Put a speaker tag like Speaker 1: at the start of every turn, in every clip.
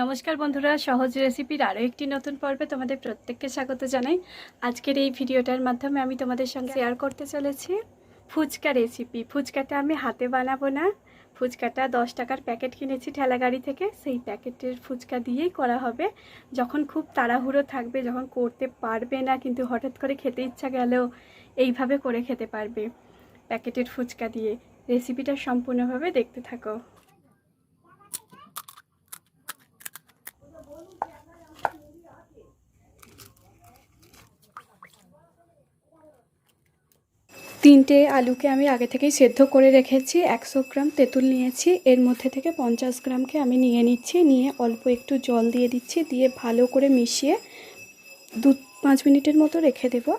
Speaker 1: নমস্কার বন্ধুরা, সহজ রেসিপির আরও একটি নতুন পর্বে তোমাদের প্রত্যেককে স্বাগত জানাই। আজকের এই ভিডিওটার মাধ্যমে আমি তোমাদের সঙ্গে শেয়ার করতে চলেছি ফুচকা রেসিপি ফুচকাটা আমি হাতে বানাবো না। ফুচকাটা দশ টাকার প্যাকেট কিনেছি ঠেলা গাড়ি থেকে। সেই প্যাকেটের ফুচকা দিয়েই করা হবে। যখন খুব তাড়াহুড়ো থাকবে, যখন করতে পারবে না, কিন্তু হঠাৎ করে খেতে ইচ্ছা গেলেও এইভাবে করে খেতে পারবে প্যাকেটের ফুচকা দিয়ে। রেসিপিটা সম্পূর্ণভাবে দেখতে থাকো। তিনটে আলুকে আমি আগে থেকেই সেদ্ধ করে রেখেছি, একশো গ্রাম তেঁতুল নিয়েছি, এর মধ্যে থেকে পঞ্চাশ গ্রামকে আমি নিয়ে নিচ্ছি, নিয়ে অল্প একটু জল দিয়ে দিচ্ছি, দিয়ে ভালো করে মিশিয়ে দু পাঁচ মিনিটের মতো রেখে দেবো।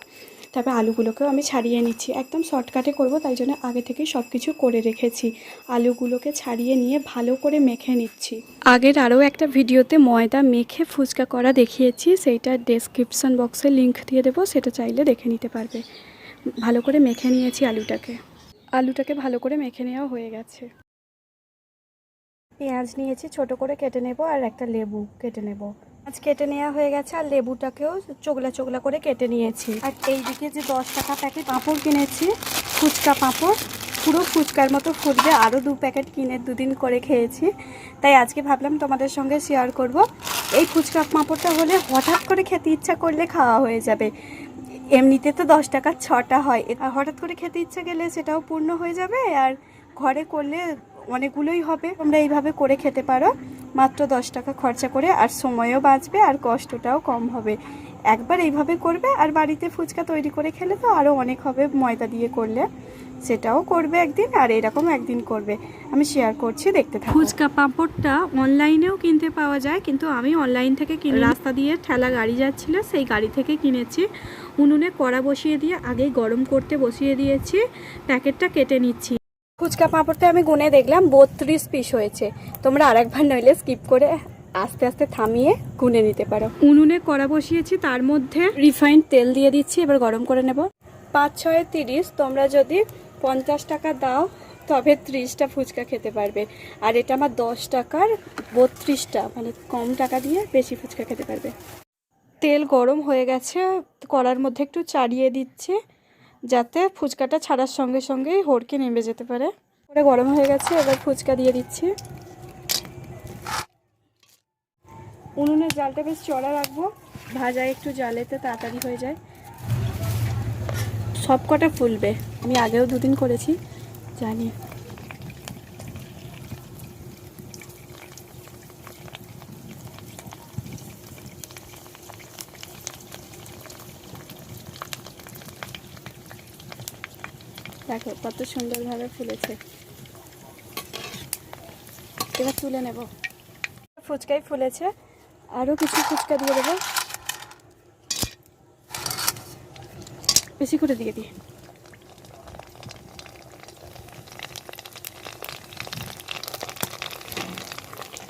Speaker 1: তারপর আলুগুলোকেও আমি ছাড়িয়ে নিচ্ছি। একদম শর্টকাটে করব, তাই জন্য আগে থেকেই সব কিছু করে রেখেছি। আলুগুলোকে ছাড়িয়ে নিয়ে ভালো করে মেখে নিচ্ছি। আগের আরও একটা ভিডিওতে ময়দা মেখে ফুচকা করা দেখিয়েছি, সেইটা ডেসক্রিপশন বক্সে লিংক দিয়ে দেবো, সেটা চাইলে দেখে নিতে পারবে। ভালো করে মেখে নিয়েছি আলুটাকে। আলুটাকে ভালো করে মেখে নেওয়া হয়ে গেছে। পেঁয়াজ নিয়েছি, ছোট করে কেটে নেব আর একটা লেবু কেটে নেব। আজ কেটে নেওয়া হয়ে গেছে আর লেবুটাকেও চোগলা চোগলা করে কেটে নিয়েছি। আর এইদিকে যে দশ টাকা প্যাকেট পাঁপড় কিনেছি, ফুচকা পাঁপড়, পুরো ফুচকার মতো ফুটবে। আরও দু প্যাকেট কিনে দুদিন করে খেয়েছি। তাই আজকে ভাবলাম তোমাদের সঙ্গে শেয়ার করব। এই ফুচকা পাঁপড়টা হলে হঠাৎ করে খেতে ইচ্ছা করলে খাওয়া হয়ে যাবে। এমনিতে তো দশ টাকা ছটা হয়। হঠাৎ করে খেতে ইচ্ছে গেলে সেটাও পূর্ণ হয়ে যাবে আর ঘরে করলে অনেকগুলোই হবে। তোমরা এইভাবে করে খেতে পারো। মাত্র দশ টাকা খরচা করে আর সময়ও বাঁচবে আর কষ্টটাও কম হবে। একবার এইভাবে করবে আর বাড়িতে ফুচকা তৈরি করে খেলে তো আরও অনেক হবে ময়দা দিয়ে করলে। সেটাও করবে একদিন আর এরকম একদিন করবে। আমি শেয়ার করছি দেখতে থাকো। ফুচকা পাঁপড়টা অনলাইনেও কিনতে পাওয়া যায় কিন্তু আমি অনলাইন থেকে কিনে রাস্তা দিয়ে ঠেলা গাড়ি যাচ্ছিল সেই গাড়ি থেকে কিনেছি। উনুনে কড়া বসিয়ে দিয়ে আগেই গরম করতে বসিয়ে দিয়েছি। প্যাকেটটা কেটে নিচ্ছি। ফুচকা পাঁপড়টা আমি গুনে দেখলাম বত্রিশ পিস হয়েছে। তোমরা আরেকবার নইলে স্কিপ করে আস্তে আস্তে থামিয়ে গুনে নিতে পারো। উনুনে কড়া বসিয়েছি তার মধ্যে রিফাইন্ড তেল দিয়ে দিচ্ছি এবার গরম করে নেব। পাঁচ ছয় তিরিশ তোমরা যদি পঞ্চাশ টাকা দাও তবে ত্রিশটা ফুচকা খেতে পারবে। আর এটা আমার দশ টাকার বত্রিশটা মানে কম টাকা দিয়ে বেশি ফুচকা খেতে পারবে। তেল গরম হয়ে গেছে কড়ার মধ্যে একটু চাড়িয়ে দিচ্ছি যাতে ফুচকাটা ছাড়ার সঙ্গে সঙ্গেই হড়কে নেমে যেতে পারে। ওটা গরম হয়ে গেছে এবার ফুচকা দিয়ে দিচ্ছি। উনুনের জালটা বেশ চড়া রাখব। ভাজা একটু জালেতে তাড়াতাড়ি হয়ে যায়। সব কটা ফুলবে। আমি আগেও দুদিন করেছি, জানি। দেখো, কত সুন্দরভাবে ফুলেছে। এবার তুলে নেব। ফুচকাই ফুলেছে। আরও কিছু ফুচকা দিয়ে দেবো। বেশি করে দিয়ে দিই।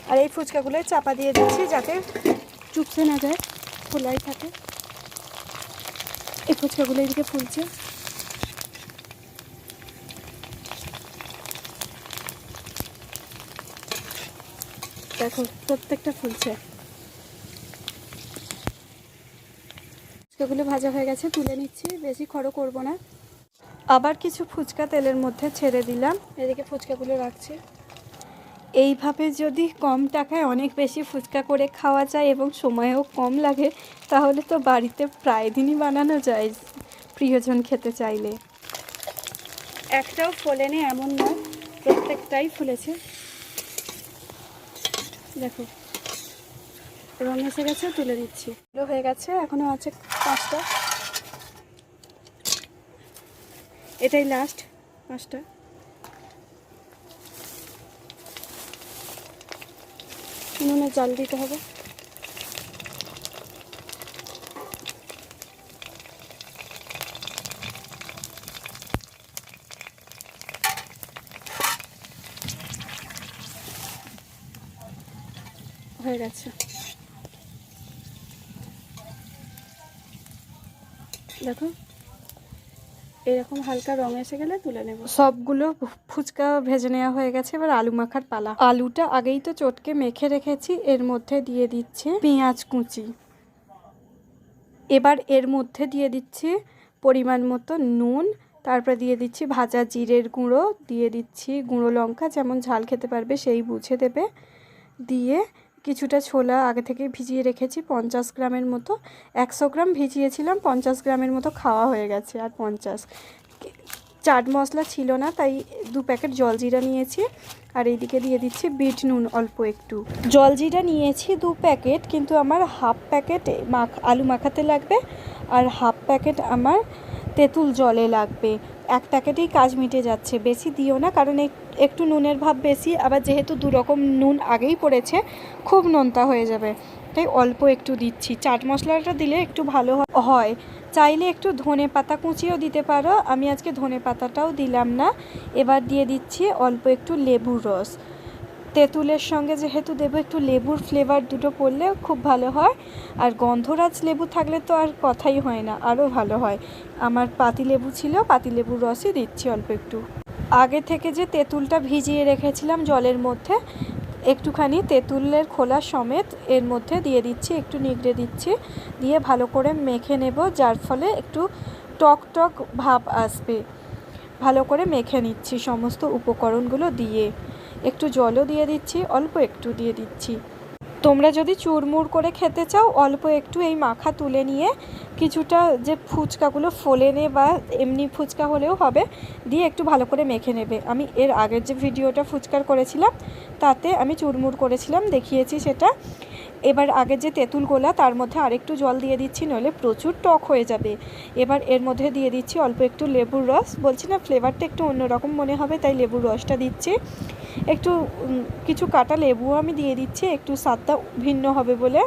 Speaker 1: আর এই ফুচকাগুলো চাপা দিয়ে দিচ্ছি যাতে চুপসে না যায়, খোলাই থাকে। এই ফুচকাগুলো এদিকে ফুলছে। দেখো, প্রত্যেকটা ফুলছে। ফুচকাগুলো ভাজা হয়ে গেছে, তুলে নিচ্ছি, বেশি খড়ো করব না। আবার কিছু ফুচকা তেলের মধ্যে ছেড়ে দিলাম। এদিকে ফুচকাগুলো রাখছি। এইভাবে যদি কম টাকায় অনেক বেশি ফুচকা করে খাওয়া যায় এবং সময়ও কম লাগে, তাহলে তো বাড়িতে প্রায় দিনই বানানো যায় প্রিয়জন খেতে চাইলে। একটাও ফোলেনি, এমন নয় প্রত্যেকটাই ফুলেছে। দেখো রং এসে গেছে, তুলে দিচ্ছি হয়ে গেছে, এখনও আছে পাঁচটা। এটাই লাস্ট পাঁচটা। উনুনে জল দিতে হবে। হয়ে গেছে। দেখো। এরকম হালকা রং এসে গেলে তুলে নেব। সবগুলো ফুচকা ভেজে নেওয়া হয়ে গেছে। এবার আলু মাখার পালা। আলুটা আগেই তো চটকে মেখে রেখেছি। এর মধ্যে দিয়ে দিচ্ছে পেঁয়াজ কুচি। এবার এর মধ্যে দিয়ে দিচ্ছি পরিমাণ মতো নুন। তারপরে দিয়ে দিচ্ছি ভাজা জিরের গুঁড়ো। দিয়ে দিচ্ছি গুঁড়ো লঙ্কা। যেমন ঝাল খেতে পারবে সেই বুঝে দেবে। দিয়ে কিছুটা ছোলা আগে থেকে ভিজিয়ে রেখেছি, পঞ্চাশ গ্রামের মতো, একশো গ্রাম ভিজিয়েছিলাম, পঞ্চাশ গ্রামের মতো খাওয়া হয়ে গেছে আর পঞ্চাশ। চাট মশলা ছিল না, তাই দু প্যাকেট জলজিরা নিয়েছি আর এইদিকে দিয়ে দিচ্ছি বিট নুন অল্প একটু। জলজিরা নিয়েছি দু প্যাকেট, কিন্তু আমার হাফ প্যাকেট মাখ, আলু মাখাতে লাগবে আর হাফ প্যাকেট আমার তেঁতুল জলে লাগবে। এক প্যাকেটেই কাজ মিটে যাচ্ছে, বেশি দিও না, কারণ এক- একটু নুনের ভাব বেশি, আবার যেহেতু দুরকম নুন আগেই পড়েছে, খুব নোনতা হয়ে যাবে। তাই অল্প একটু দিচ্ছি। চাট মশলাটা দিলে একটু ভালো হয়। চাইলে একটু ধনে পাতা কুচিও দিতে পারো। আমি আজকে ধনে পাতাটাও দিলাম না। এবার দিয়ে দিচ্ছি অল্প একটু লেবুর রস। তেঁতুলের সঙ্গে যেহেতু দেবো, একটু লেবুর ফ্লেভার দুটো পড়লে খুব ভালো হয়। আর গন্ধরাজ লেবু থাকলে তো আর কথাই হয় না আরও ভালো হয়। আমার পাতিলেবু ছিল পাতিলেবুর রসই দিচ্ছি অল্প একটু। আগে থেকে যে তেঁতুলটা ভিজিয়ে রেখেছিলাম জলের মধ্যে, একটুখানি তেঁতুলের খোলা সমেত এর মধ্যে দিয়ে দিচ্ছি, একটু নিগড়ে দিচ্ছি, দিয়ে ভালো করে মেখে নেব, যার ফলে একটু টক টক ভাব আসবে। ভালো করে মেখে নিচ্ছি সমস্ত উপকরণগুলো দিয়ে। একটু জলও দিয়ে দিচ্ছি, অল্প একটু দিয়ে দিচ্ছি। তোমরা যদি চুরমুর করে খেতে চাও, অল্প একটু এই মাখা তুলে নিয়ে কিছুটা যে ফুচকাগুলো ফোলে নে বা এমনি ফুচকা হলেও হবে, দিয়ে একটু ভালো করে মেখে নেবে। আমি এর আগের যে ভিডিওটা ফুচকার করেছিলাম, তাতে আমি চুরমুর করেছিলাম, দেখিয়েছি সেটা। এবার আগে যে তেঁতুল গোলা, তার মধ্যে আরেকটু জল দিয়ে দিচ্ছি, নইলে প্রচুর টক হয়ে যাবে। এবার এর মধ্যে দিয়ে দিচ্ছি অল্প একটু লেবুর রস। বলছি না ফ্লেভারটা একটু অন্যরকম মনে হবে, তাই লেবুর রসটা দিচ্ছি। একটু কিছু কাটা লেবুও আমি দিয়ে দিচ্ছি, একটু স্বাদটা ভিন্ন হবে বলে।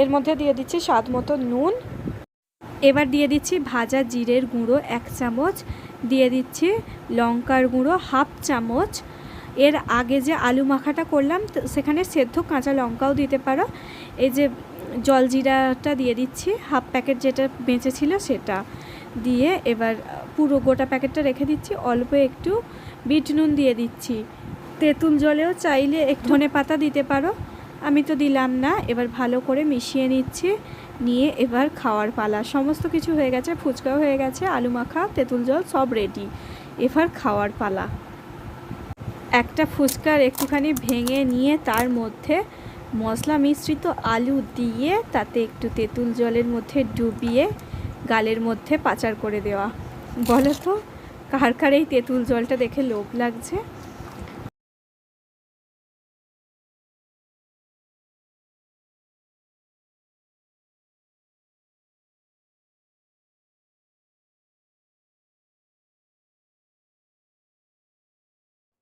Speaker 1: এর মধ্যে দিয়ে দিচ্ছি স্বাদ মতো নুন। এবার দিয়ে দিচ্ছি ভাজা জিরের গুঁড়ো এক চামচ, দিয়ে দিচ্ছি লঙ্কার গুঁড়ো হাফ চামচ এর আগে যে আলু মাখাটা করলাম সেখানে সেদ্ধ কাঁচা লঙ্কাও দিতে পারো। এই যে জলজিরাটা দিয়ে দিচ্ছি, হাফ প্যাকেট যেটা বেঁচে ছিল সেটা দিয়ে এবার পুরো গোটা প্যাকেটটা রেখে দিচ্ছি। অল্প একটু বিট নুন দিয়ে দিচ্ছি। তেঁতুল জলেও চাইলে একটু ধনে পাতা দিতে পারো। আমি তো দিলাম না, এবার ভালো করে মিশিয়ে নিচ্ছি। নিয়ে এবার খাওয়ার পালা। সমস্ত কিছু হয়ে গেছে, ফুচকাও হয়ে গেছে, আলু মাখা, তেঁতুল জল সব রেডি এবার খাওয়ার পালা। একটা ফুচকার একটুখানি ভেঙে নিয়ে তার মধ্যে মশলা মিশ্রিত আলু দিয়ে তাতে একটু তেঁতুল জলের মধ্যে ডুবিয়ে গালের মধ্যে পাচার করে দেওয়া। বলো তো, কার কার এই তেঁতুল জলটা দেখে লোভ লাগছে?